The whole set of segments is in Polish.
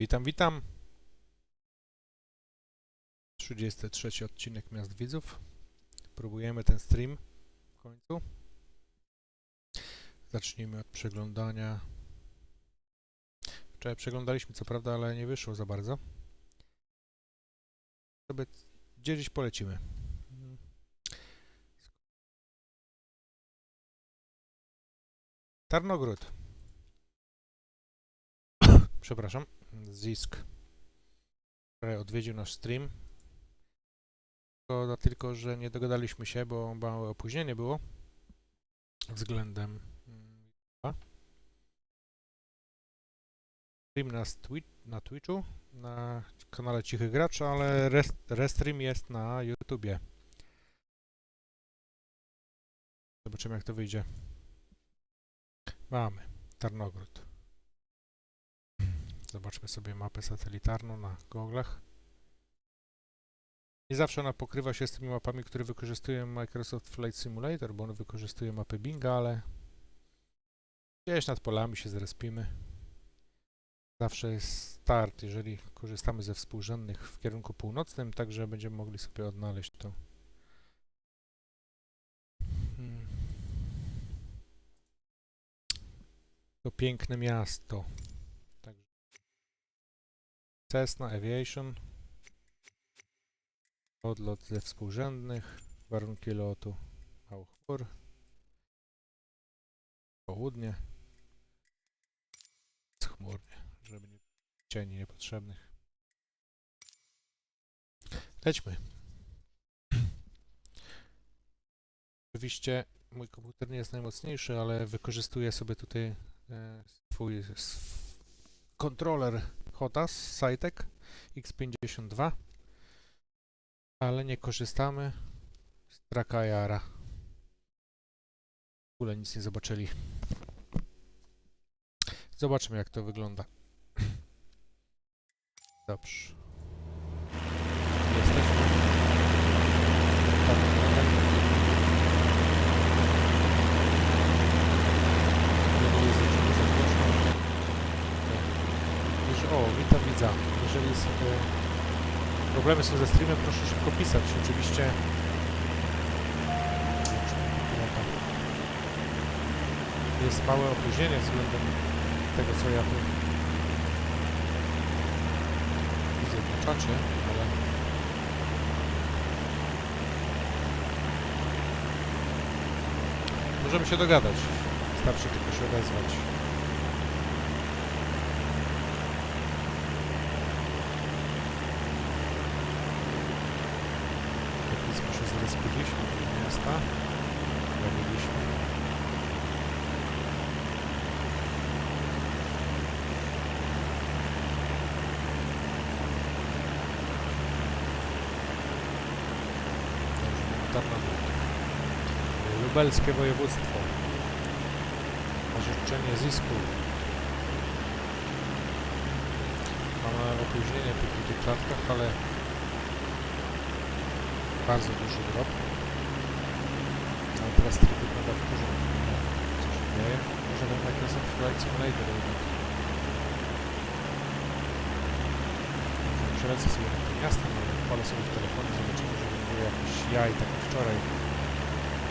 Witam, witam. 33 odcinek Miast Widzów. Próbujemy ten stream w końcu. Zacznijmy od przeglądania. Wczoraj przeglądaliśmy co prawda, ale nie wyszło za bardzo. Sobie gdzieś polecimy. Tarnogród. Przepraszam. Zisk. Wczoraj odwiedził nasz stream. Szkoda tylko, że nie dogadaliśmy się, bo małe opóźnienie było względem mm, stream na, Twi na Twitchu, na kanale Cichy Gracz, ale res restream jest na YouTubie. Zobaczymy jak to wyjdzie. Mamy Tarnogród. Zobaczmy sobie mapę satelitarną na goglach. Nie zawsze ona pokrywa się z tymi mapami, które wykorzystuje Microsoft Flight Simulator, bo on wykorzystuje mapę Binga, ale gdzieś nad polami się zrespimy. Zawsze jest start, jeżeli korzystamy ze współrzędnych w kierunku północnym, także będziemy mogli sobie odnaleźć to. Hmm. To piękne miasto. Także Cessna Aviation. Odlot ze współrzędnych. Warunki lotu. Mały chmur. Południe. Chmurnie, żeby nie cieni niepotrzebnych. Lećmy. Oczywiście mój komputer nie jest najmocniejszy, ale wykorzystuję sobie tutaj e, swój sw- kontroler HOTAS Cytec X52 ale nie korzystamy z Trakajara. W ogóle nic nie zobaczyli. Zobaczmy jak to wygląda. Dobrze. Jesteśmy. Tam trochę. Próbuję zacząć za głośno. Nie. Jeż- O, witam widza. Jeżeli jest, e, problemy są ze streamem, proszę szybko pisać. Oczywiście. Jest małe opóźnienie względem tego, co ja tu widzę na czacie, ale możemy się dogadać. Wystarczy tylko się odezwać. Tak blisko się zrespiliśmy do miasta. Zabiliśmy. Tarnogród. Lubelskie województwo. Orzeczenie zisku. Mamy opóźnienie tych tych klatkach, ale bardzo duży drop. Ale teraz to wygląda w porządku. Co się dzieje? Może ten Microsoft Flight Simulator jednak. Przelecę sobie na to miasto, no, odpalę sobie w telefonie, zobaczymy, że było jakichś jaj, tak jak wczoraj.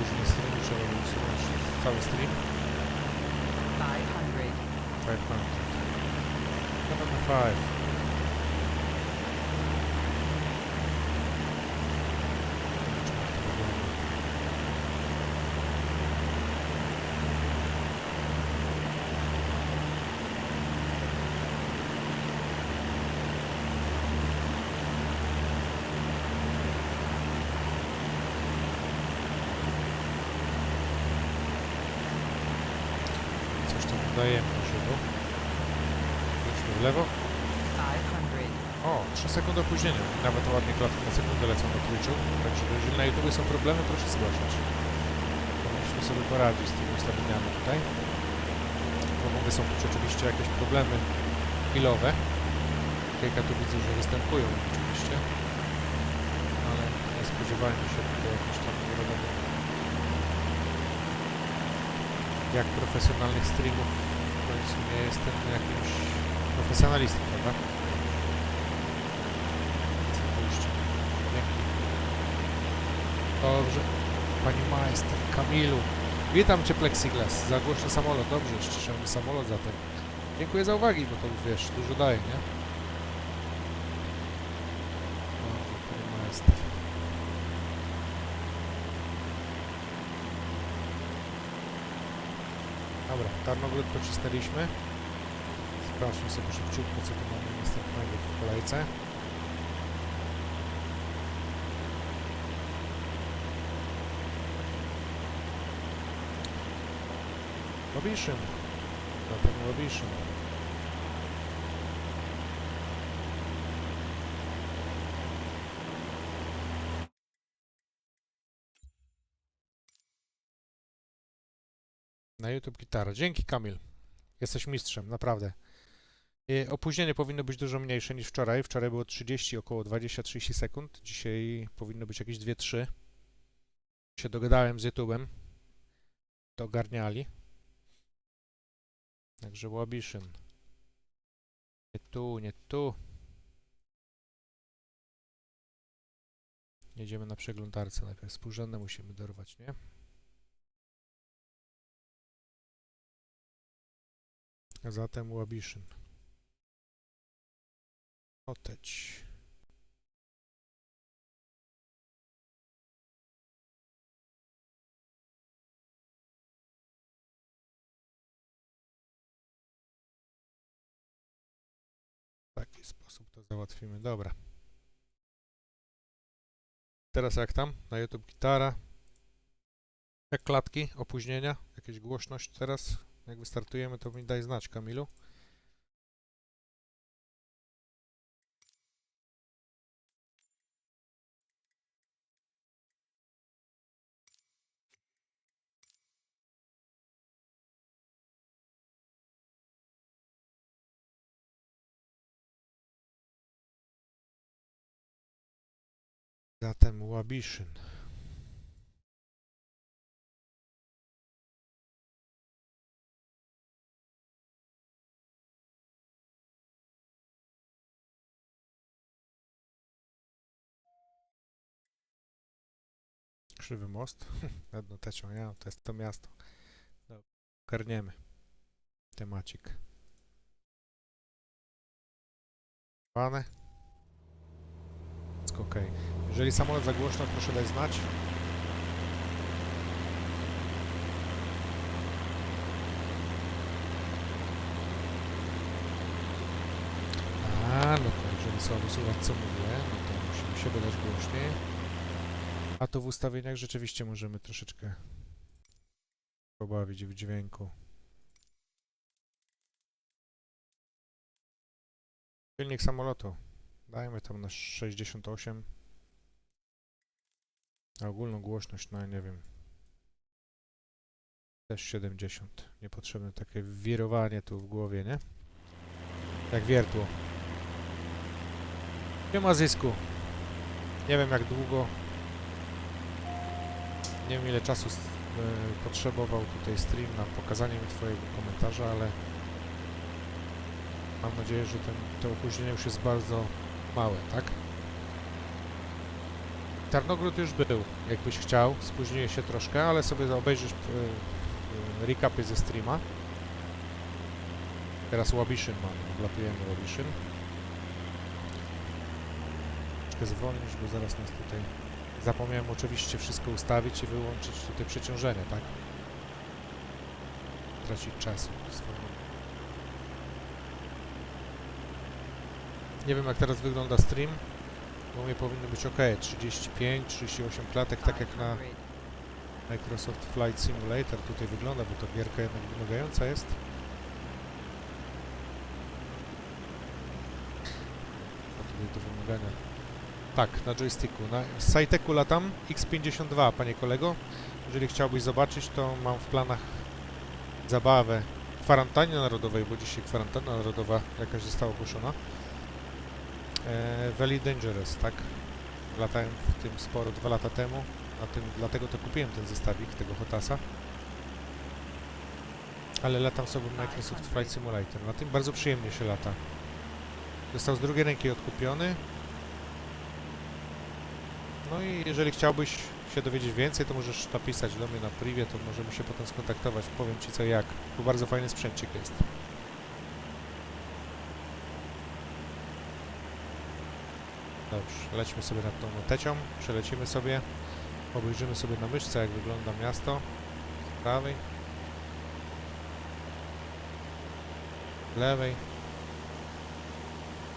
Nie streamu, trzeba było usunąć cały stream. 500. 500. Number 5. Do żywu. Idźmy w lewo. 500. O, 3 sekundy opóźnienia. Nawet ładnie klatki na sekundę lecą na Twitchu. Także jeżeli na YouTube są problemy, proszę zgłaszać. Powinniśmy sobie poradzić z tymi ustawieniami tutaj. Bo mogę są rzeczywiście jakieś problemy chwilowe. Kilka tu widzę, że występują oczywiście. Ale nie spodziewajmy się tutaj jakichś tam jak profesjonalnych streamów końcu nie jestem jakimś profesjonalistą, prawda? Dobrze. Pani majster, Kamilu. Witam Cię Plexiglas. Zagłośny samolot. Dobrze, ściszamy samolot zatem. Dziękuję za uwagi, bo to wiesz, dużo daje, nie? Dobrze, Pani majster. Dobra, Tarnogród pocisnęliśmy. Sprawdźmy sobie szybciutko, co tu mamy następnego w kolejce. Lobiszyn. Zatem Lobiszyn. Na YouTube gitara. Dzięki Kamil. Jesteś mistrzem, naprawdę. I opóźnienie powinno być dużo mniejsze niż wczoraj. Wczoraj było 30, około 20-30 sekund. Dzisiaj powinno być jakieś 2-3. Się dogadałem z YouTube'em. To ogarniali. Także Łabiszyn. Nie tu, nie tu. Jedziemy na przeglądarce najpierw. Współrzędne musimy dorwać, nie? Zatem Łabiszyn. Oteć. W taki sposób to załatwimy. Dobra. Teraz jak tam? Na YouTube gitara. Jak klatki? Opóźnienia? Jakieś głośność teraz? Jak wystartujemy, to mi daj znać, Kamilu. Zatem Łabiszyn. Krzywy most. Jedno tecią, ja, to jest to miasto. Dobra, ogarniemy. Temacik. Pane. Wszystko ok. Jeżeli samolot za głośno, proszę dać znać. A, no to jeżeli słabo słychać co mówię, no to musimy się dodać głośniej. A to w ustawieniach rzeczywiście możemy troszeczkę pobawić w dźwięku. Silnik samolotu. Dajmy tam na 68. A ogólną głośność na, nie wiem, też 70. Niepotrzebne takie wirowanie tu w głowie, nie? Jak wiertło. Nie ma zysku. Nie wiem jak długo. Nie wiem ile czasu e, potrzebował tutaj stream na pokazanie mi twojego komentarza, ale mam nadzieję, że ten, to opóźnienie już jest bardzo małe, tak? Tarnogród już był, jakbyś chciał. Spóźniłem się troszkę, ale sobie obejrzysz e, e, recapy ze streama. Teraz Łabiszyn mamy, wlatujemy Łabiszyn. Troszkę zwolnić, bo zaraz nas tutaj... Zapomniałem oczywiście wszystko ustawić i wyłączyć tutaj przeciążenie, tak? Tracić. Zwolnienie. Nie wiem jak teraz wygląda stream. Bo mnie powinno być ok, 35, 38 klatek, tak jak na 500. Microsoft Flight Simulator tutaj wygląda, bo to gierka jednak wymagająca jest. Tutaj do wymagania. Tak, na joysticku. Na Sajteku latam X52, panie kolego. Jeżeli chciałbyś zobaczyć, to mam w planach zabawę w kwarantannie narodowej, bo dzisiaj kwarantanna narodowa jakaś została ogłoszona. E, Very Dangerous, tak? Latałem w tym sporo dwa lata temu. Na tym, dlatego to kupiłem ten zestawik tego Hotasa. Ale latam sobie w Microsoft Flight Simulator. Na tym bardzo przyjemnie się lata. Został z drugiej ręki odkupiony. No i jeżeli chciałbyś się dowiedzieć więcej, to możesz napisać do mnie na privie, to możemy się potem skontaktować. Powiem Ci co jak. Tu bardzo fajny sprzęcik jest. Dobrze, lećmy sobie nad tą notecią, przelecimy sobie, obejrzymy sobie na myszce jak wygląda miasto z prawej, lewej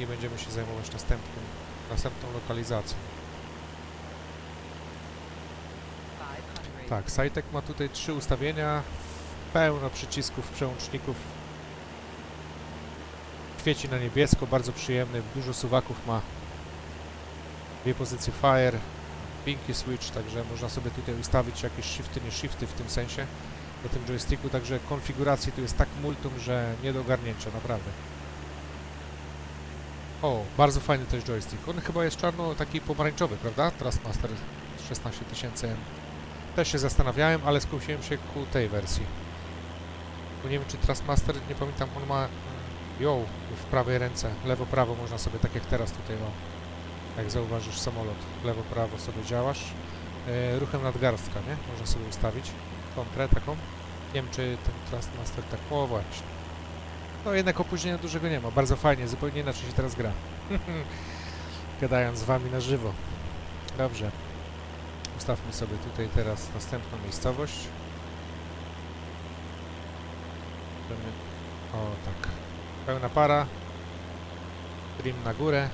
i będziemy się zajmować następnym, następną lokalizacją. Tak, Sajtek ma tutaj trzy ustawienia, pełno przycisków, przełączników. Świeci na niebiesko, bardzo przyjemny, dużo suwaków ma. Dwie pozycje Fire, Pinky Switch, także można sobie tutaj ustawić jakieś shifty, nie shifty w tym sensie na tym joysticku, także konfiguracji tu jest tak multum, że nie do ogarnięcia, naprawdę. O, bardzo fajny też joystick. On chyba jest czarno taki pomarańczowy, prawda? Trustmaster 16000 M. Też się zastanawiałem, ale skusiłem się ku tej wersji. Bo nie wiem, czy Trustmaster, nie pamiętam, on ma mm, ją w prawej ręce, lewo-prawo można sobie, tak jak teraz tutaj mam. Jak zauważysz samolot, lewo-prawo sobie działasz. E, ruchem nadgarstka, nie? Można sobie ustawić kontrę taką. Nie wiem, czy ten Trustmaster tak... O, właśnie. No jednak opóźnienia dużego nie ma. Bardzo fajnie, zupełnie inaczej się teraz gra. Gadając z Wami na żywo. Dobrze. Ustawmy sobie tutaj teraz następną miejscowość. O tak. Pełna para. Trim na górę.